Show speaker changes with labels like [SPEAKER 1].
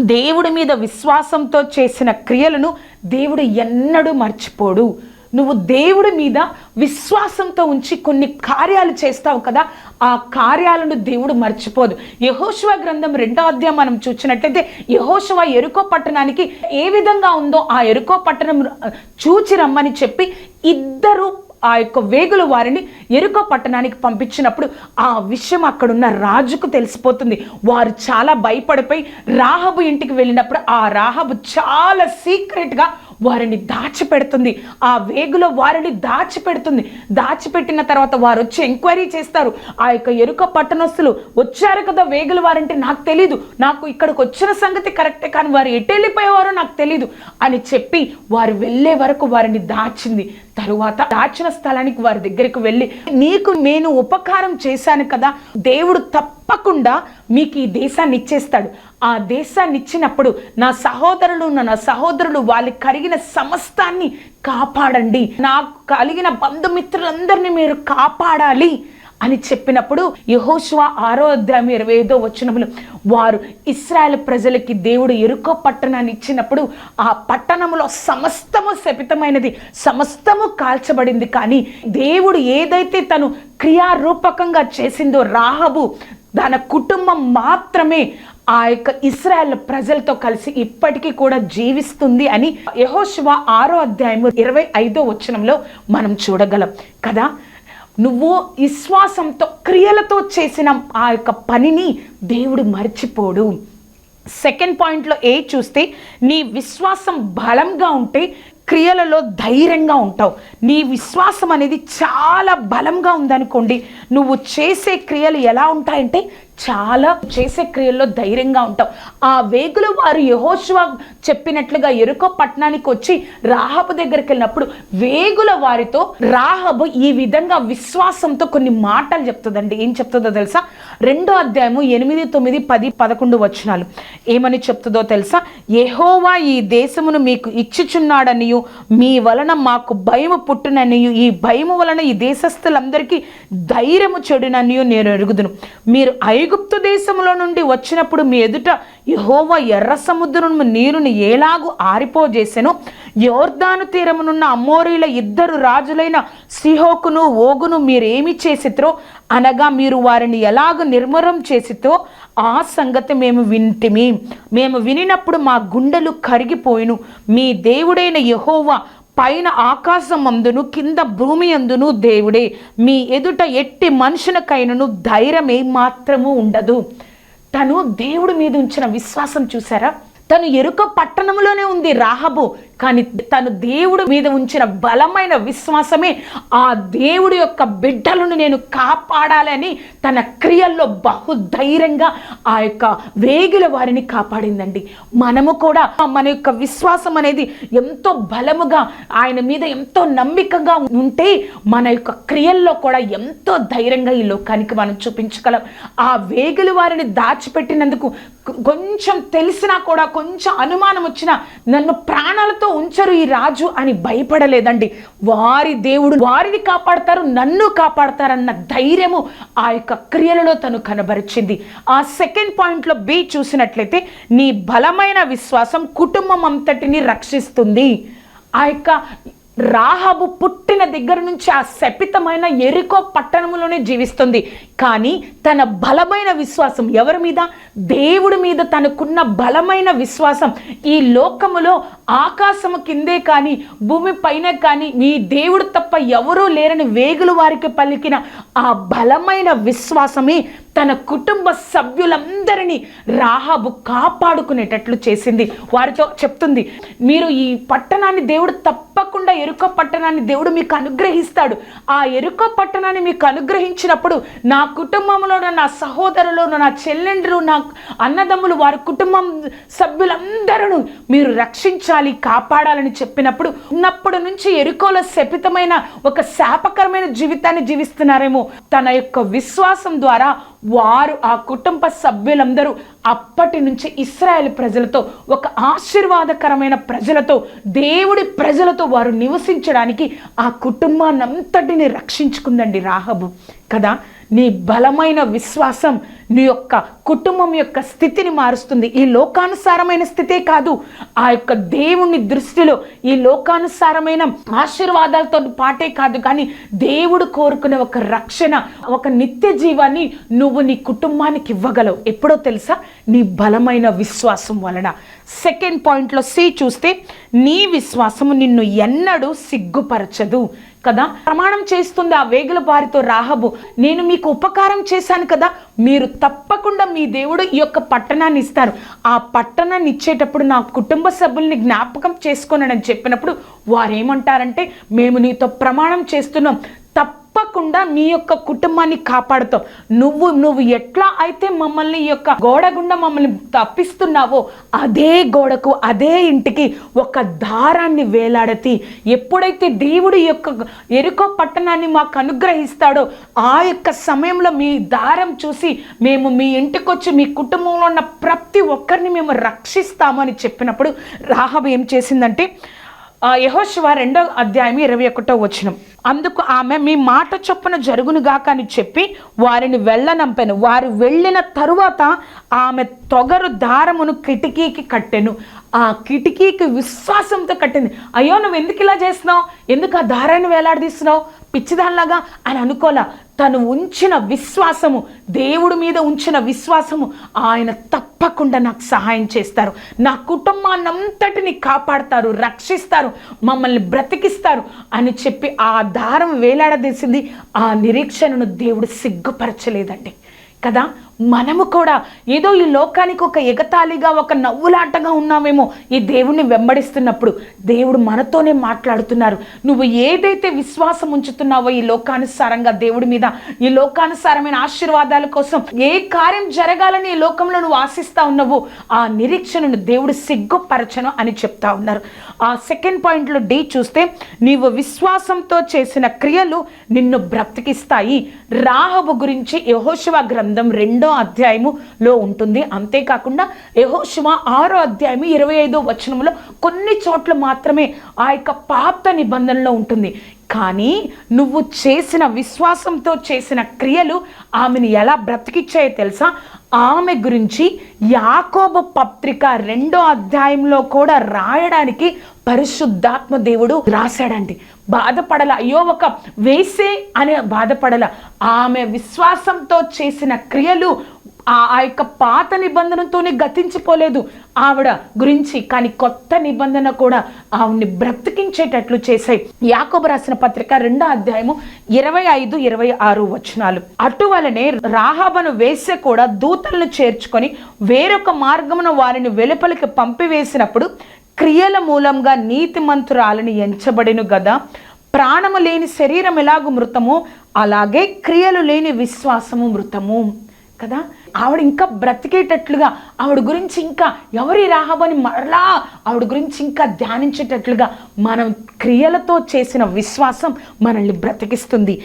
[SPEAKER 1] దేవుడి మీద విశ్వాసంతో చేసిన క్రియలను దేవుడు ఎన్నడూ మర్చిపోడు. నువ్వు దేవుడి మీద విశ్వాసంతో ఉంచి కొన్ని కార్యాలు చేస్తావు కదా ఆ కార్యాలను దేవుడు మర్చిపోదు. యహోశివ గ్రంథం రెండో అధ్యాయం మనం చూసినట్లయితే యహోశివ ఎరుకో పట్టణానికి ఏ విధంగా ఉందో ఆ ఎరుకో పట్టణం చూచి రమ్మని చెప్పి ఇద్దరు ఆ యొక్క వేగుల వారిని ఎరుకో పట్టణానికి పంపించినప్పుడు ఆ విషయం అక్కడున్న రాజుకు తెలిసిపోతుంది. వారు చాలా భయపడిపోయి రాహబు ఇంటికి వెళ్ళినప్పుడు ఆ రాహబు చాలా సీక్రెట్గా వారిని దాచిపెడుతుంది. ఆ వేగులో వారిని దాచిపెడుతుంది. దాచిపెట్టిన తర్వాత వారు వచ్చి ఎంక్వైరీ చేస్తారు. ఆ యొక్క ఎరుక పట్టణస్తులు వచ్చారు కదా వేగులు వారంటే నాకు తెలీదు. నాకు ఇక్కడికి వచ్చిన సంగతి కరెక్టే కానీ వారు ఎటు వెళ్ళిపోయేవారో నాకు తెలీదు అని చెప్పి వారు వెళ్ళే వరకు వారిని దాచింది. తరువాత దాచిన స్థలానికి వారి దగ్గరికి వెళ్ళి నీకు నేను ఉపకారం చేశాను కదా దేవుడు తప్పకుండా మీకు ఈ దేశాన్ని ఇచ్చేస్తాడు. ఆ దేశాన్ని ఇచ్చినప్పుడు నా సహోదరులు నా సహోదరులు వాళ్ళకి కలిగిన సమస్తాన్ని కాపాడండి. నాకు కలిగిన బంధుమిత్రులందరినీ మీరు కాపాడాలి అని చెప్పినప్పుడు యహోష్వా ఆరో అధ్యాయం ఇరవై ఐదో వచ్చినప్పుడు వారు ఇస్రాయల్ ప్రజలకి దేవుడు ఎరుకో పట్టణాన్ని ఇచ్చినప్పుడు ఆ పట్టణంలో సమస్తము శపితమైనది సమస్తము కాల్చబడింది. కానీ దేవుడు ఏదైతే తను క్రియారూపకంగా చేసిందో రాహబు తన కుటుంబం మాత్రమే ఆ యొక్క ఇస్రాయల్ ప్రజలతో కలిసి ఇప్పటికీ కూడా జీవిస్తుంది అని యహోశివ ఆరో అధ్యాయము ఇరవై ఐదో వచనంలో మనం చూడగలం. కదా? నువ్వు విశ్వాసంతో క్రియలతో చేసిన ఆ యొక్క పనిని దేవుడు మర్చిపోడు. సెకండ్ పాయింట్లో ఏ చూస్తే నీ విశ్వాసం బలంగా ఉంటే క్రియలలో ధైర్యంగా ఉంటావు. నీ విశ్వాసం అనేది చాలా బలంగా ఉందనుకోండి నువ్వు చేసే క్రియలు ఎలా ఉంటాయంటే చాలా చేసే క్రియల్లో ధైర్యంగా ఉంటాం. ఆ వేగులు వారు యహోశివ చెప్పినట్లుగా ఎరుకో పట్టణానికి వచ్చి రాహబు దగ్గరికి వెళ్ళినప్పుడు వేగుల వారితో రాహబు ఈ విధంగా విశ్వాసంతో కొన్ని మాటలు చెప్తుందండి. ఏం చెప్తుందో తెలుసా? రెండో అధ్యాయము ఎనిమిది తొమ్మిది పది పదకొండు వచనాలు. ఏమని చెప్తుందో తెలుసా? యహోవా ఈ దేశమును మీకు ఇచ్చుచున్నాడనియు మీ వలన మాకు భయము పుట్టుననియు ఈ భయము వలన ఈ దేశస్థులందరికీ ధైర్యము చెడుననియు నేను ఎరుగుదును. మీరు ఐ ఐగుప్తు దేశములో నుండి వచ్చినప్పుడు మీ ఎదుట యహోవ ఎర్ర సముద్రం నీరుని ఏలాగు ఆరిపోజేసెను. యోర్దాను తీరమునున్న అమ్మోరీల ఇద్దరు రాజులైన సిహోకును ఓగును మీరేమి చేసిత్రో అనగా మీరు వారిని ఎలాగ నిర్మూలం చేసితో ఆ సంగతి మేము వింటిమి. మేము వినినప్పుడు మా గుండెలు కరిగిపోయిను. మీ దేవుడైన యహోవా పైన ఆకాశం అందును కింద భూమి అందును దేవుడే. మీ ఎదుట ఎట్టి మనుషునకైనను ధైర్యమే మాత్రము ఉండదు. తను దేవుడి మీద ఉంచిన విశ్వాసం చూసారా తను ఎరుక పట్టణంలోనే ఉంది రాహబు. కానీ తను దేవుడి మీద ఉంచిన బలమైన విశ్వాసమే ఆ దేవుడి యొక్క బిడ్డలను నేను కాపాడాలని తన క్రియల్లో బహుధైర్యంగా ఆ యొక్క వేగుల వారిని కాపాడిందండి. మనము కూడా మన యొక్క విశ్వాసం అనేది ఎంతో బలముగా ఆయన మీద ఎంతో నమ్మికగా ఉంటే మన యొక్క క్రియల్లో కూడా ఎంతో ధైర్యంగా ఈ లోకానికి మనం చూపించగలం. ఆ వేగుల వారిని దాచిపెట్టినందుకు కొంచెం తెలిసినా కూడా కొంచెం అనుమానం వచ్చినా నన్ను ప్రాణాలతో ఉంచరు ఈ రాజు అని భయపడలేదండి. వారి దేవుడు వారిని కాపాడతారు నన్ను కాపాడతారన్న ధైర్యము ఆ యొక్క క్రియలలో తను కనబరిచింది. ఆ సెకండ్ పాయింట్లో బి చూసినట్లయితే నీ బలమైన విశ్వాసం కుటుంబం అంతటిని రక్షిస్తుంది. ఆ యొక్క రాహబు పుట్టిన దగ్గర నుంచి ఆ శపితమైన ఎరుకో పట్టణములోనే జీవిస్తుంది. కానీ తన బలమైన విశ్వాసం ఎవరి మీద? దేవుడి మీద తనకున్న బలమైన విశ్వాసం. ఈ లోకములో ఆకాశము కిందే కానీ భూమి పైన కానీ మీ దేవుడు తప్ప ఎవరూ లేరని వేగులు వారికి పలికిన ఆ బలమైన విశ్వాసమే తన కుటుంబ సభ్యులందరినీ రాహాబు కాపాడుకునేటట్లు చేసింది. వారితో చెప్తుంది మీరు ఈ పట్టణాన్ని దేవుడు తప్పకుండా ఎరుక పట్టణాన్ని దేవుడు మీకు అనుగ్రహిస్తాడు. ఆ ఎరుక పట్టణాన్ని మీకు అనుగ్రహించినప్పుడు నా కుటుంబంలోనూ నా సహోదరులు నా చెల్లెండ్రు నా అన్నదమ్ములు వారి కుటుంబం సభ్యులందరూ మీరు రక్షించాలి కాపాడాలని చెప్పినప్పుడు ఉన్నప్పటి నుంచి ఎరుకోలో శపితమైన ఒక శాపకరమైన జీవితాన్ని జీవిస్తున్నారేమో. తన యొక్క విశ్వాసం ద్వారా వారు ఆ కుటుంబ సభ్యులందరూ అప్పటి నుంచి ఇస్రాయేల్ ప్రజలతో ఒక ఆశీర్వాదకరమైన ప్రజలతో దేవుడి ప్రజలతో వారు నివసించడానికి ఆ కుటుంబాన్నంతటిని రక్షించుకుందండి రాహబు. కదా? నీ బలమైన విశ్వాసం నీ యొక్క కుటుంబం యొక్క స్థితిని మారుస్తుంది. ఈ లోకానుసారమైన స్థితే కాదు. ఆ యొక్క దేవుని దృష్టిలో ఈ లోకానుసారమైన ఆశీర్వాదాలతో పాటే కాదు. కానీ దేవుడు కోరుకునే ఒక రక్షణ ఒక నిత్య జీవాన్ని నువ్వు నీ కుటుంబానికి ఇవ్వగలవు. ఎప్పుడో తెలుసా? నీ బలమైన విశ్వాసం వలన. సెకండ్ పాయింట్లో సి చూస్తే నీ విశ్వాసము నిన్ను ఎన్నడూ సిగ్గుపరచదు కదా? ప్రమాణం చేస్తుంది ఆ వేగుల బారితో రాహబు. నేను మీకు ఉపకారం చేశాను కదా? మీరు తప్పకుండా మీ దేవుడు ఈ యొక్క పట్టణాన్ని ఇస్తారు. ఆ పట్టణాన్ని ఇచ్చేటప్పుడు నా కుటుంబ సభ్యుల్ని జ్ఞాపకం చేసుకోనని చెప్పినప్పుడు వారేమంటారంటే మేము నీతో ప్రమాణం చేస్తున్నాం. తప్పకుండా మీ యొక్క కుటుంబాన్ని కాపాడుతావు. నువ్వు నువ్వు ఎట్లా అయితే మమ్మల్ని యొక్క గోడ గుండా మమ్మల్ని తప్పిస్తున్నావో అదే గోడకు అదే ఇంటికి ఒక దారాన్ని వేలాడతి. ఎప్పుడైతే దేవుడు యొక్క ఎరుకో పట్టణాన్ని మాకు అనుగ్రహిస్తాడో ఆ యొక్క సమయంలో మీ దారం చూసి మేము మీ ఇంటికి వచ్చి మీ కుటుంబంలో ఉన్న ప్రతి ఒక్కరిని మేము రక్షిస్తామని చెప్పినప్పుడు రాహబ్ ఏం చేసిందంటే ఆ రెండో అధ్యాయం ఇరవై ఒకటో వచనం. అందుకు ఆమె మీ మాట చొప్పున జరుగునుగాక అని చెప్పి వారిని వెళ్ళనంపెను. వారు వెళ్ళిన తరువాత ఆమె తొగరు దారమును కిటికీకి కట్టెను. ఆ కిటికీకి విశ్వాసంతో కట్టింది. అయ్యో నువ్వు ఎందుకు ఇలా చేస్తున్నావు? ఎందుకు ఆ దారాన్ని వేలాడదీస్తున్నావు? పిచ్చిదానిలాగా అని అనుకోలే. తను ఉంచిన విశ్వాసము దేవుడి మీద ఉంచిన విశ్వాసము ఆయన తప్పకుండా నాకు సహాయం చేస్తారు. నా కుటుంబాన్నంతటిని కాపాడతారు రక్షిస్తారు మమ్మల్ని బ్రతికిస్తారు అని చెప్పి ఆ దారం వేలాడదీసింది. ఆ నిరీక్షణను దేవుడు సిగ్గుపరచలేదండి. కదా? మనము కూడా ఏదో ఈ లోకానికి ఒక ఎగతాళిగా ఒక నవ్వులాటగా ఉన్నామేమో ఈ దేవుణ్ణి వెంబడిస్తున్నప్పుడు. దేవుడు మనతోనే మాట్లాడుతున్నారు. నువ్వు ఏదైతే విశ్వాసం ఉంచుతున్నావో ఈ లోకానుసారంగా దేవుడి మీద ఈ లోకానుసారమైన ఆశీర్వాదాల కోసం ఏ కార్యం జరగాలని ఈ లోకంలో నువ్వు ఆశిస్తా ఉన్నావు ఆ నిరీక్షణను దేవుడు సిగ్గుపరచను అని చెప్తా ఉన్నారు. ఆ సెకండ్ పాయింట్లో డి చూస్తే నీవు విశ్వాసంతో చేసిన క్రియలు నిన్ను బ్రతికిస్తాయి. రాహబు గురించి యహోశివ గ్రంథం రెండో అధ్యాయములో ఉంటుంది. అంతేకాకుండా యహోశివ ఆరో అధ్యాయము ఇరవై ఐదో వచనంలో కొన్ని చోట్ల మాత్రమే ఆ యొక్క పాత నిబంధనలో ఉంటుంది. కానీ నువ్వు చేసిన విశ్వాసంతో చేసిన క్రియలు ఆమెను ఎలా బ్రతికిచ్చాయో తెలుసా? ఆమె గురించి యాకోబ పత్రిక రెండో అధ్యాయంలో కూడా రాయడానికి పరిశుద్ధాత్మ దేవుడు రాశాడండి. బాధపడల. అయ్యో ఒక వేసే అనే బాధపడల. ఆమె విశ్వాసంతో చేసిన క్రియలు ఆ ఆ యొక్క పాత నిబంధనతోనే గతించిపోలేదు ఆవిడ గురించి. కానీ కొత్త నిబంధన కూడా ఆవిడ్ని బ్రతికించేటట్లు చేశాయి. యాకోబు రాసిన పత్రిక రెండో అధ్యాయము ఇరవై ఐదు ఇరవై ఆరు వచనాలు. అటువలనే రాహాబను వేసే కూడా దూతలను చేర్చుకొని వేరొక మార్గమును వారిని వెలుపలికి పంపివేసినప్పుడు క్రియల మూలంగా నీతిమంతురాలని ఎంచబడిను గదా. ప్రాణము లేని శరీరం ఎలాగు మృతము అలాగే క్రియలు లేని విశ్వాసము మృతము. కదా? ఆవిడ ఇంకా బ్రతికేటట్లుగా ఆవిడ గురించి ఇంకా ఎవరి రాహబని మరలా ఆవిడ గురించి ఇంకా ధ్యానించేటట్లుగా మనం క్రియలతో చేసిన విశ్వాసం మనల్ని బ్రతికిస్తుంది.